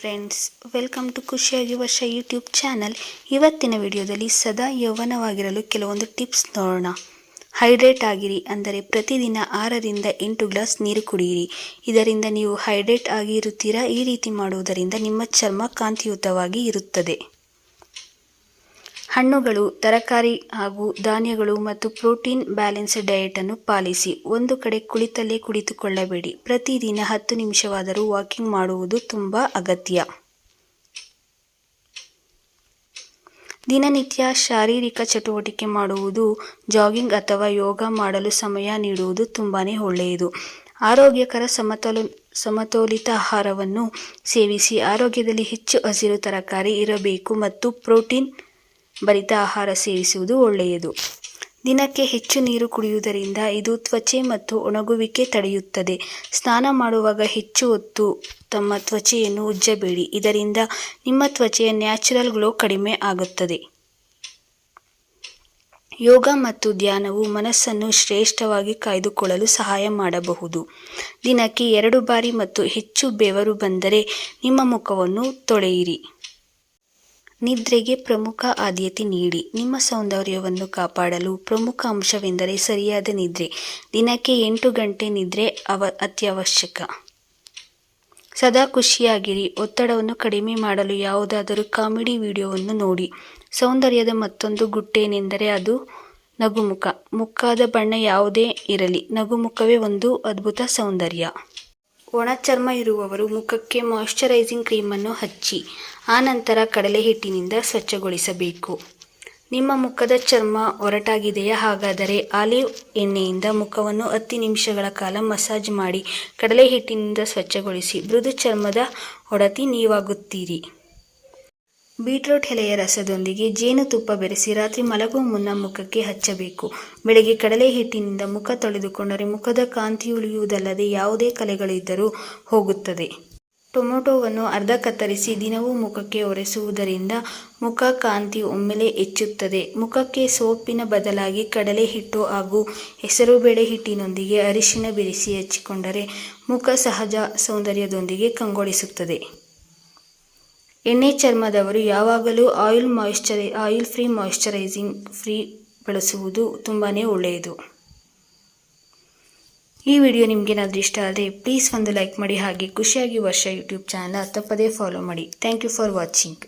Friends welcome to ಖುಷಿಯಾಗಿ ವರ್ಷ YouTube channel ಇವತ್ತಿನ ವಿಡಿಯೋದಲ್ಲಿ ಸದಾ ಯೌವನವಾಗಿರಲು ಕೆಲವೊಂದು ಟಿಪ್ಸ್ ನೋಡೋಣ. ಹೈಡ್ರೇಟ್ ಆಗಿರಿ, ಅಂದರೆ ಪ್ರತಿದಿನ ಆರರಿಂದ ಎಂಟು ಗ್ಲಾಸ್ ನೀರು ಕುಡಿಯಿರಿ. ಇದರಿಂದ ನೀವು ಹೈಡ್ರೇಟ್ ಆಗಿರುತ್ತೀರಾ ಈ ರೀತಿ ಮಾಡುವುದರಿಂದ ನಿಮ್ಮ ಚರ್ಮ ಕಾಂತಿಯುತವಾಗಿ ಇರುತ್ತದೆ. ಹಣ್ಣುಗಳು, ತರಕಾರಿ ಹಾಗೂ ಧಾನ್ಯಗಳು ಮತ್ತು ಪ್ರೋಟೀನ್ ಬ್ಯಾಲೆನ್ಸ್ ಅನ್ನು ಪಾಲಿಸಿ ಒಂದು ಕಡೆ ಕುಳಿತಲ್ಲೇ ಕುಳಿತುಕೊಳ್ಳಬೇಡಿ. ಪ್ರತಿದಿನ ಹತ್ತು ನಿಮಿಷವಾದರೂ ವಾಕಿಂಗ್ ಮಾಡುವುದು ತುಂಬ ಅಗತ್ಯ. ದಿನನಿತ್ಯ ಶಾರೀರಿಕ ಚಟುವಟಿಕೆ ಮಾಡುವುದು, ಜಾಗಿಂಗ್ ಅಥವಾ ಯೋಗ ಮಾಡಲು ಸಮಯ ನೀಡುವುದು ತುಂಬಾ ಒಳ್ಳೆಯದು. ಆರೋಗ್ಯಕರ ಸಮತೋಲ, ಸಮತೋಲಿತ ಆಹಾರವನ್ನು ಸೇವಿಸಿ ಆರೋಗ್ಯದಲ್ಲಿ ಹೆಚ್ಚು ಹಸಿರು ತರಕಾರಿ ಇರಬೇಕು ಮತ್ತು ಪ್ರೋಟೀನ್ ಭರಿತ ಆಹಾರ ಸೇವಿಸುವುದು ಒಳ್ಳೆಯದು. ದಿನಕ್ಕೆ ಹೆಚ್ಚು ನೀರು ಕುಡಿಯುವುದರಿಂದ ಇದು ತ್ವಚೆ ಮತ್ತು ಒಣಗುವಿಕೆ ತಡೆಯುತ್ತದೆ. ಸ್ನಾನ ಮಾಡುವಾಗ ಹೆಚ್ಚು ಹೊತ್ತು ತಮ್ಮ ತ್ವಚೆಯನ್ನು ಉಜ್ಜಬೇಡಿ. ಇದರಿಂದ ನಿಮ್ಮ ತ್ವಚೆಯ ನ್ಯಾಚುರಲ್ ಗ್ಲೋ ಕಡಿಮೆ ಆಗುತ್ತದೆ. ಯೋಗ ಮತ್ತು ಧ್ಯಾನವು ಮನಸ್ಸನ್ನು ಶ್ರೇಷ್ಠವಾಗಿ ಕಾಯ್ದುಕೊಳ್ಳಲು ಸಹಾಯ ಮಾಡಬಹುದು. ದಿನಕ್ಕೆ ಎರಡು ಬಾರಿ ಮತ್ತು ಹೆಚ್ಚು ಬೆವರು ಬಂದರೆ ನಿಮ್ಮ ಮುಖವನ್ನು ತೊಳೆಯಿರಿ. ನಿದ್ರೆಗೆ ಪ್ರಮುಖ ಆದ್ಯತೆ ನೀಡಿ ನಿಮ್ಮ ಸೌಂದರ್ಯವನ್ನು ಕಾಪಾಡಲು ಪ್ರಮುಖ ಅಂಶವೆಂದರೆ ಸರಿಯಾದ ನಿದ್ರೆ. ದಿನಕ್ಕೆ ಎಂಟು ಗಂಟೆ ನಿದ್ರೆ ಅವ ಅತ್ಯವಶ್ಯಕ. ಸದಾ ಖುಷಿಯಾಗಿರಿ. ಒತ್ತಡವನ್ನು ಕಡಿಮೆ ಮಾಡಲು ಯಾವುದಾದರೂ ಕಾಮಿಡಿ ವಿಡಿಯೋವನ್ನು ನೋಡಿ. ಸೌಂದರ್ಯದ ಮತ್ತೊಂದು ಗುಟ್ಟೇನೆಂದರೆ ಅದು ನಗುಮುಖ. ಮುಖದ ಬಣ್ಣ ಯಾವುದೇ ಇರಲಿ. ನಗುಮುಖವೇ ಒಂದು ಅದ್ಭುತ ಸೌಂದರ್ಯ. ಒಣ ಚರ್ಮ ಇರುವವರು ಮುಖಕ್ಕೆ ಮಾಯಿಶ್ಚರೈಸಿಂಗ್ ಕ್ರೀಮನ್ನು ಹಚ್ಚಿ ಆನಂತರ ಕಡಲೆ ಹಿಟ್ಟಿನಿಂದ ಸ್ವಚ್ಛಗೊಳಿಸಬೇಕು. ನಿಮ್ಮ ಮುಖದ ಚರ್ಮ ಒರಟಾಗಿದೆಯಾ ಹಾಗಾದರೆ ಆಲಿವ್ ಎಣ್ಣೆಯಿಂದ ಮುಖವನ್ನು ಹತ್ತು ನಿಮಿಷಗಳ ಕಾಲ ಮಸಾಜ್ ಮಾಡಿ ಕಡಲೆ ಹಿಟ್ಟಿನಿಂದ ಸ್ವಚ್ಛಗೊಳಿಸಿ ಮೃದು ಚರ್ಮದ ಒಡತಿ ನೀವಾಗುತ್ತೀರಿ. ಬೀಟ್ರೂಟ್ ಎಲೆಯ ರಸದೊಂದಿಗೆ ಜೇನುತುಪ್ಪ ಬೆರೆಸಿ ರಾತ್ರಿ ಮಲಗುವ ಮುನ್ನ ಮುಖಕ್ಕೆ ಹಚ್ಚಬೇಕು. ಬೆಳಗ್ಗೆ ಕಡಲೆ ಹಿಟ್ಟಿನಿಂದ ಮುಖ ತೊಳೆದುಕೊಂಡರೆ ಮುಖದ ಕಾಂತಿ ಉಳಿಯುವುದಲ್ಲದೆ ಯಾವುದೇ ಕಲೆಗಳಿದ್ದರೂ ಹೋಗುತ್ತದೆ. ಟೊಮೊಟೊವನ್ನು ಅರ್ಧ ಕತ್ತರಿಸಿ ದಿನವೂ ಮುಖಕ್ಕೆ ಒರೆಸುವುದರಿಂದ ಮುಖ ಕಾಂತಿ ಒಮ್ಮೆಲೆ ಹೆಚ್ಚುತ್ತದೆ. ಮುಖಕ್ಕೆ ಸೋಪಿನ ಬದಲಾಗಿ ಕಡಲೆ ಹಿಟ್ಟು ಹಾಗೂ ಹೆಸರುಬೇಳೆ ಹಿಟ್ಟಿನೊಂದಿಗೆ ಅರಿಶಿನ ಬೆರೆಸಿ ಹಚ್ಚಿಕೊಂಡರೆ ಮುಖ ಸಹಜ ಸೌಂದರ್ಯದೊಂದಿಗೆ ಕಂಗೊಳಿಸುತ್ತದೆ. ಎಣ್ಣೆ ಚರ್ಮದವರು ಯಾವಾಗಲೂ oil ಮಾಯಿಶ್ಚರೈ, oil free moisturising free ಬಳಸುವುದು ತುಂಬಾ ಒಳ್ಳೆಯದು. ಈ ವಿಡಿಯೋ ನಿಮಗೇನಾದರೂ ಇಷ್ಟ ಆದರೆ ಪ್ಲೀಸ್ ಒಂದು ಲೈಕ್ ಮಾಡಿ ಹಾಗೆ ಖುಷಿಯಾಗಿ ವರ್ಷ ಯೂಟ್ಯೂಬ್ ಚಾನಲ್ ತಪ್ಪದೇ ಫಾಲೋ ಮಾಡಿ. Thank you for watching